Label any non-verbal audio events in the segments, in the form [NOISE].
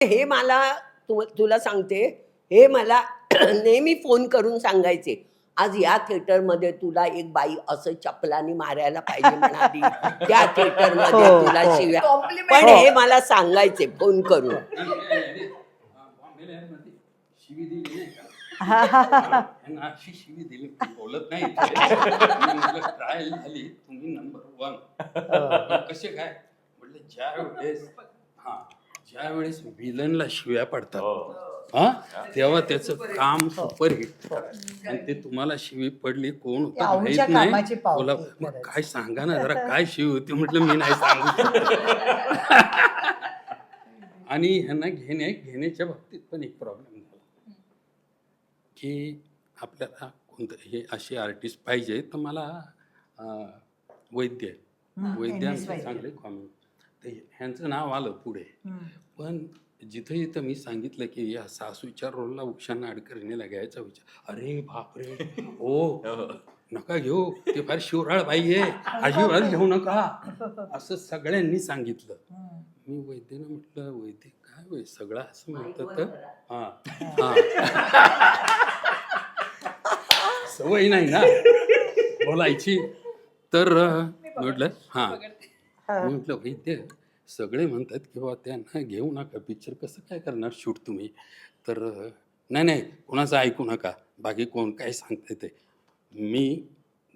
हे मला तु तुला सांगते हे मला [CLEARS THROAT] नेहमी फोन करून सांगायचे. आज या थिएटरमध्ये तुला एक बाई असं चपलानी मारायला पाहिजे म्हणाली. त्या थिएटरमध्ये हो, तुला हो. शिव्या. पण हे मला सांगायचे फोन करून. बोलत नाही ट्रायल झाली तुम्ही नंबर वन कसे काय? म्हटलं ज्या वेळेस हा. ज्या वेळेस विलनला शिव्या पडतात हा. तेव्हा त्याचं काम सुपर हिट आणि ते तुम्हाला शिवी पडली कोण होतं आऊच्या माहीत नाही. पावती बोला मग काय सांगा ना जरा काय शिवी होती म्हटलं मी नाही सांगू शकत. आणि ह्यांना घेण्या घेण्याच्या बाबतीत पण एक प्रॉब्लेम झाला. की आपल्याला कोणतं हे असे आर्टिस्ट पाहिजे तर मला अं, वैद्य हम्म, वैद्य MS आमचे वैद्य. चांगले कॉमेडी तर ह्यांचं नाव आलं पुढे. पण जिथं इथं मी सांगितलं की या सासूच्या रोलला उक्षांना अडकरणीला घ्यायचा विचार अरे बापरे [LAUGHS] हो नका घेऊ ते फार शिवराळ बाई आहे अजिबात घेऊ नका. असं सगळ्यांनी सांगितलं. मी वैद्यनं म्हटलं वैद्य काय वै सगळं असं म्हणतात तर? हा हा. सवय नाही ना बोलायची. तर म्हटलं हा. मी म्हटलं वैद्य सगळे म्हणतात की बाबा त्यांना घेऊ नका पिक्चर कसं काय करणार शूट तुम्ही? तर नाही नाही कोणाचं ऐकू नका. बाकी कोण काय सांगते ते. मी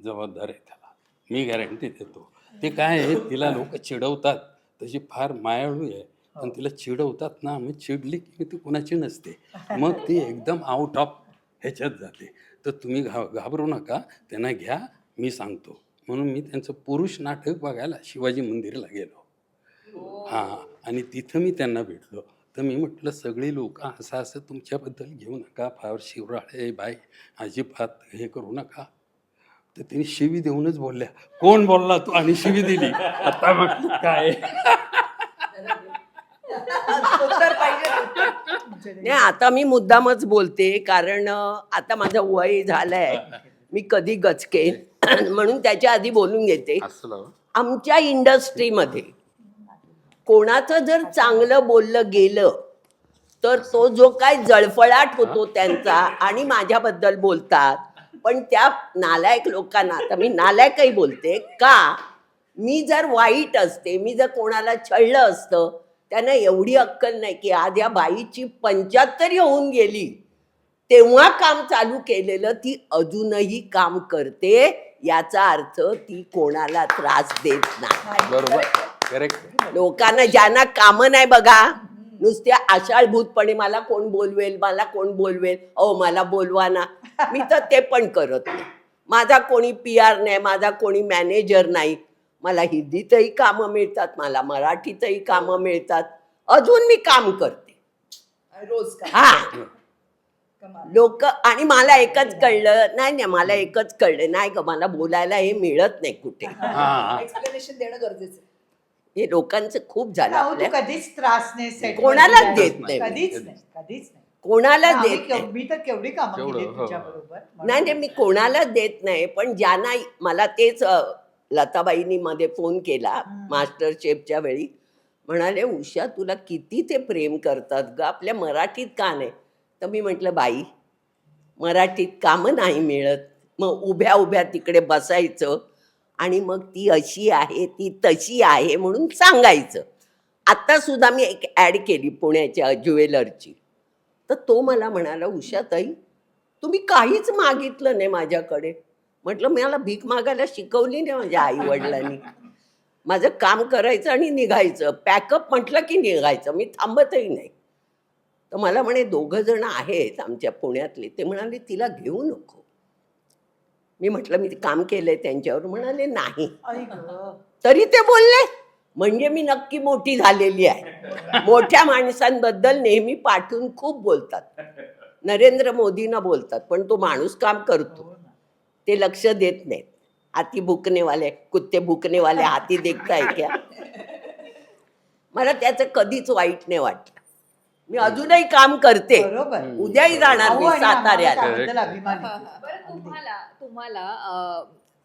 जबाबदार आहे त्याला. मी गॅरंटी देतो. ते काय आहे तिला लोक चिडवतात. तशी फार मायाळू आहे. पण तिला चिडवतात ना मग चिडली की ती कोणाची नसते. मग ती एकदम आउट ऑफ ह्याच्यात जाते. तर तुम्ही घा घाबरू नका. त्यांना घ्या मी सांगतो. म्हणून मी त्यांचं पुरुष नाटक बघायला शिवाजी मंदिरला गेलो. हां. आणि तिथं मी त्यांना भेटलो. तर मी म्हटलं सगळी लोक असं असं तुमच्याबद्दल घेऊ नका. फार शिवराळे बाय अजिबात हे करू नका. तर तिने शिवी देऊनच बोलल्या. कोण बोलला तू? आणि शिवी दिली. आता म्हटलं काय? उत्तर पाहिजे. नाही आता मी मुद्दामच बोलते कारण आता माझं वय झालंय. मी कधी गचके म्हणून त्याच्या आधी बोलून घेते. आमच्या इंडस्ट्रीमध्ये कोणाचं जर चांगलं बोललं गेलं तर तो जो काय जळफळाट होतो त्यांचा आणि माझ्याबद्दल बोलतात. पण त्या नालायक लोकांना आता मी नालायकही बोलते का? मी जर वाईट असते मी जर कोणाला छळलं असतं त्यांना एवढी अक्कल नाही की आज या बाईची पंच्याहत्तरी होऊन गेली. तेव्हा काम चालू केलेलं ती अजूनही काम करते याचा अर्थ ती कोणाला त्रास देत नाही. बरोबर. करेक्ट लोकांना ज्यांना कामं नाही बघा नुसत्या आशाळभूतपणे मला कोण बोलवेल मला कोण बोलवेल? अहो मला बोलवा ना. मी तर ते पण करत नाही. माझा कोणी पी आर नाही माझा कोणी मॅनेजर नाही. मला हिंदीतही कामं मिळतात मला मराठीतही कामं मिळतात. अजून मी काम करते. रोज हा. कमाल. लोक आणि मला एकच कळलं नाही नाही मला एकच कळलं. नाही ग मला बोलायला हे मिळत नाही कुठे. हा. एक्सप्लेनेशन देणं गरजेचं आहे. हे लोकांचं खूप झालं अहो, तू आपल्या कधीच त्रास नाही set कोणालाच. देत नाही. कधीच नाही कधीच नाही कोणाला आम्ही देत नाही केव- मी तर केवढी कामं केवढं, केली हो. तुझ्या नाही नाही मी कोणालाच देत नाही पण ज्यांना मला तेच अ, लताबाईंनी मध्ये फोन केला हम्म. मास्टर शेफच्या वेळी म्हणाले उषा तुला किती ते प्रेम करतात ग आपल्या मराठीत का नाही तर मी म्हटलं बाई मराठीत कामं नाही मिळत मग उभ्या उभ्या तिकडे बसायचं आणि मग ती अशी आहे ती तशी आहे म्हणून सांगायचं. आता सुद्धा मी एक ॲड केली पुण्याच्या ज्वेलरची तर तो मला म्हणाला उषाताई तुम्ही काहीच मागितलं नाही माझ्याकडे. म्हटलं मला भीक मागायला शिकवली नाही माझ्या आई वडिलांनी माझं काम करायचं आणि निघायचं. पॅकअप म्हटलं की निघायचं. मी थांबतही नाही. तर मला म्हणे दोघं जण आहेत आमच्या पुण्यातले. ते म्हणाले तिला घेऊ नको. मी म्हटलं मी काम केलंय त्यांच्यावर. म्हणाले नाही. तरी ते बोलले. म्हणजे मी नक्की मोठी झालेली आहे. मोठ्या माणसांबद्दल नेहमी पाठवून खूप बोलतात. नरेंद्र मोदींना बोलतात पण तो माणूस काम करतो. हो. ते लक्ष देत नाहीत. हाती भुकणे वाले कुत्ते भुकणे वाले हाती देखताय क्या? मला त्याचं कधीच वाईट नाही वाटलं. मी अजूनही काम करते. बरोबर. उद्याही जाणार मी साताऱ्यात. बरं तुम्हाला तुम्हाला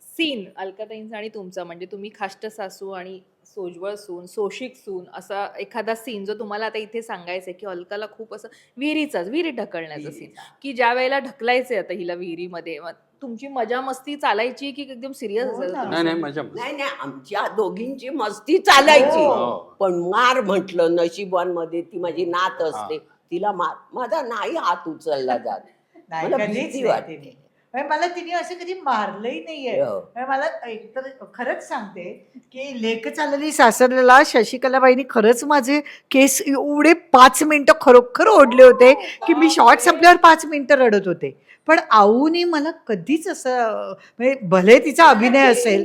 सीन अलकाताईंचा आणि तुमचा म्हणजे तुम्ही खाष्ट सासू आणि सोजवळ सून सोशिक सून असा एखादा सीन जो तुम्हाला आता इथे सांगायचा आहे की अलकाला खूप असं विहिरीचाच विहिरीत ढकलण्याचा सीन की ज्या वेळेला ढकलायचे आता हिला विहिरीमध्ये तुमची मजा मस्ती चालायची की एकदम सिरियस हो ना. नाही नाही मजा नाही नाही आमच्या दोघींची मस्ती चालायची. हो. पण मार म्हटलं नशिबांमध्ये ती माझी नात असते. तिला मार. माझा नाही हात उचलला जात. [LAUGHS] नाही मला कधीच भीती वाटते. म्हणजे मला तिने असं कधी मारलंही नाहीये. हो. म्हणजे मला एकतर खरंच सांगते की लेख चाललेली सासरला शशिकलाबाईंनी खरंच माझे केस एवढे पाच मिनिटं खरोखर ओढले होते की मी शॉर्ट संपल्यावर पाच मिनिटं रडत होते. पण आऊनी मला कधीच असं म्हणजे भले तिचा अभिनय असेल.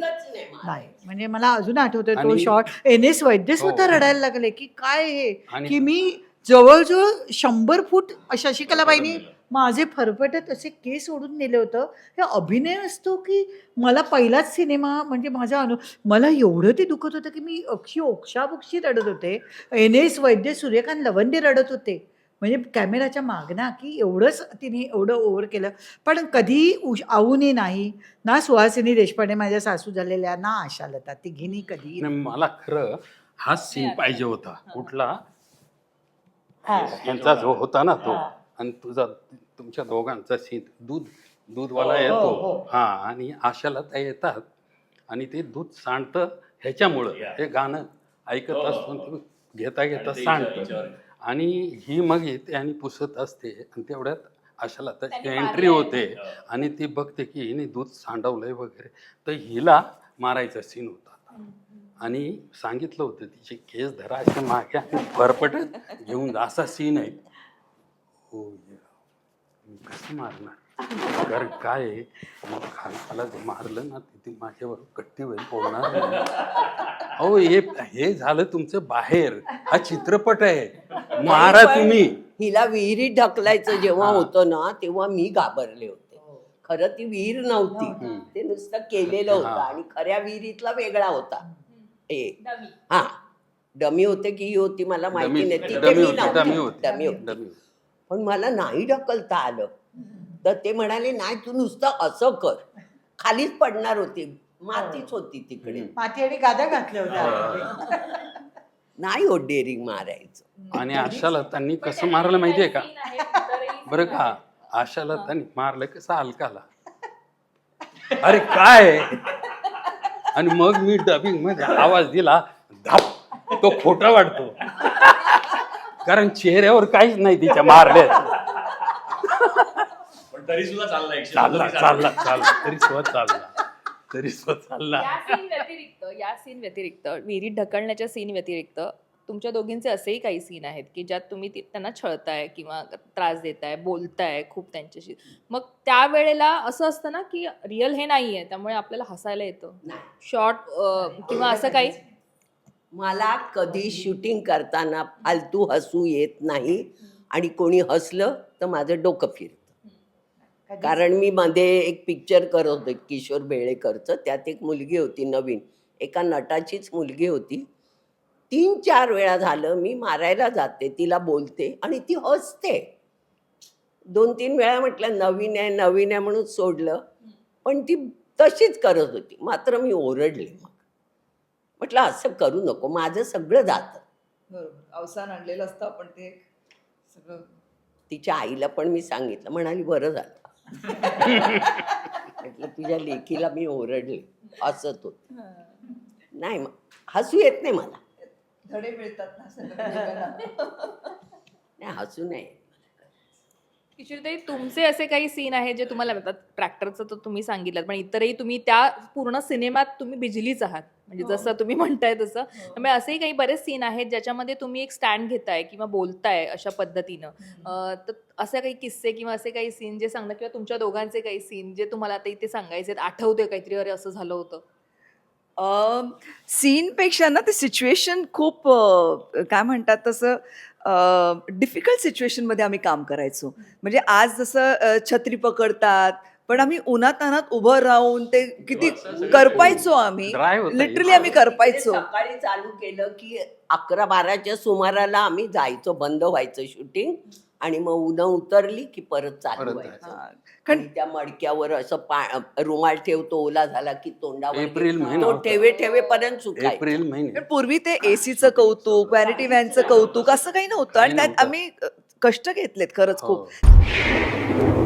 नाही म्हणजे मला अजून आठवतोय तो आणि- शॉर्ट. एन एस वैद्य स्वतः हो. रडायला लागले की काय हे? आणि की मी जवळजवळ शंभर फूट शशिकलाबाईंनी माझे फरफटत असे केस ओढून नेले होतं. हे अभिनय असतो की मला पहिलाच सिनेमा म्हणजे माझा अनु मला एवढं ते दुखत होतं की मी अक्षी ओक्षाबुक्षी रडत होते. एन एस वैद्य सूर्यकांत लवंडे रडत होते. म्हणजे कॅमेराच्या मागना की एवढंच तिने एवढं ओव्हर केलं. पण कधी उश आऊनी नाही ना सुहासिनी देशपांडे माझ्या सासू झालेल्या ना आशालता. तिघींनी कधी नाही, मला खरं हा सीन पाहिजे होता. कुठला? हा. यांचा जो होता ना तो. हा. आणि तुझा तुमच्या दोघांचा सीन दूध दूधवाला हो, हो, येतो. हो. हा आणि आशाला त्या येतात आणि ते दूध सांडतं ह्याच्यामुळं. हे गाणं ऐकत असतो आणि ते घेता घेता सांडतं. आणि ही मग येते आणि पुसत असते आणि तेवढ्यात आशाला त्याची त्यांनी एंट्री मारलंय. होते. आणि ती बघते की हिने दूध सांडवलंय वगैरे. तर हिला मारायचा सीन होता. आणि सांगितलं होतं तिचे केस धरा असे मागे आणि फरफटत घेऊन जा. असा सीन आहे. हो. मी कसं मारणार कारण काय आहे, मग खालपाला जे मारलं ना तिथे माझ्यावर कट्टी होईल बोलणार नाही. अहो हे हे झालं तुमचं बाहेर हा चित्रपट आहे मारा पण तुम्ही हिला विहिरीत ढकलायचं जेव्हा हा. होतं ना तेव्हा मी घाबरले होते खरं ती विहीर नव्हती हम्म. ते नुसतं केलेलं होतं हा. आणि खऱ्या विहिरीतला वेगळा होता ए डमी. हा डमी होते की ही होती मला माहिती डमी नाही तिथे डमी मी होती नव्हते. डमी होती डमी होती डमी होती. पण मला नाही ढकलता आलं. तर ते म्हणाले नाही तू नुसतं असं कर. खालीच पडणार होती. मातीच होती तिकडे. माती आणि गाद्या घातल्या होत्या. नाही हो डेअरिंग मारायचं. आणि आशाला त्यांनी कसं मारलं माहितीये का? [LAUGHS] बरं का? आशाला त्यांनी मारलं कसं हलकाला अरे काय? आणि मग मी डबिंगमध्ये आवाज दिला धाप! तो खोटा वाटतो. कारण चेहऱ्यावर काहीच नाही तिच्या मारल्याचं पण तरी सुद्धा चालला. चालला चालला. चालला तरी स्वतः चालला. तरी स्वतः चालला. या सीन व्यतिरिक्त या सीन व्यतिरिक्त विहिरीत ढकलण्याच्या सीन व्यतिरिक्त तुमच्या दोघींचे असेही काही सीन आहेत की ज्यात तुम्ही ती- त्यांना छळताय किंवा त्रास देताय बोलताय खूप त्यांच्याशी. मग त्यावेळेला असं असतं ना की रिअल हे नाही आहे त्यामुळे आपल्याला हसायला येतं. शॉर्ट किंवा असं काही? मला कधी शूटिंग करताना फालतू हसू येत नाही. आणि कोणी हसलं तर माझं डोकं फिरतं. कारण मी मध्ये एक पिक्चर करत होते किशोर बेळेकरचं. त्यात एक मुलगी होती नवीन. एका नटाचीच मुलगी होती. तीन चार वेळा झालं मी मारायला जाते तिला बोलते आणि ती हसते. दोन तीन वेळा म्हटलं नवीन आहे नवीन आहे म्हणून सोडलं. पण ती तशीच करत होती. मात्र मी ओरडले. म्हटलं असं करू नको माझं सगळं जातं. बरोबर. अवसान आणलेलं असतं आपण ते सगळं. तिच्या आईला पण मी सांगितलं म्हणाली बरं झालं. म्हटलं तुझ्या लेखीला मी ओरडले. हसत होत नाही मग हसू येत नाही मला. धडे मिळतात ना सगळं नाही हसू नाही किशोरताई तुमचे असे काही सीन आहेत जे तुम्हाला ट्रॅक्टरचं तर तुम्ही सांगितलं पण इतरही तुम्ही त्या पूर्ण सिनेमात तुम्ही बिजलीच आहात. म्हणजे हो. जसं तुम्ही म्हणताय तसं. त्यामुळे असेही काही बरेच सीन आहेत ज्याच्यामध्ये तुम्ही एक स्टँड घेताय किंवा बोलताय अशा पद्धतीनं. तर असे काही किस्से किंवा असे काही सीन जे सांगतात किंवा तुमच्या दोघांचे काही सीन जे तुम्हाला आता इथे सांगायचे आहेत, आठवते काहीतरी अरे असं झालं होतं? सीनपेक्षा ना ते सिच्युएशन खूप काय म्हणतात तसं डिफिकल्ट सिच्युएशनमध्ये आम्ही काम करायचो. म्हणजे आज जसं छत्री पकडतात पण आम्ही उन्हात तानात उभं राहून ते किती करपायचो आम्ही Dry होतं. लिटरली आम्ही करपायचो सकाळी चालू केलं की अकरा बाराच्या सुमाराला आम्ही जायचो बंद व्हायचं शूटिंग आणि मग उन्हा उतरली की परत चालू व्हायचं हा. आणि त्या मडक्यावर असं पा रुमाल ठेवतो ओला झाला की तोंडावर एप्रिल घेतो. महिना तो होता. ठेवे ठेवेपर्यंत सुकाय एप्रिल महिने पण पूर्वी ते एसीचं कौतुक व्हॅनिटी व्हॅनचं कौतुक असं काही नव्हतं आणि काही त्यात नव्हतं. आम्ही अ, कष्ट घेतलेत खरंच हो. खूप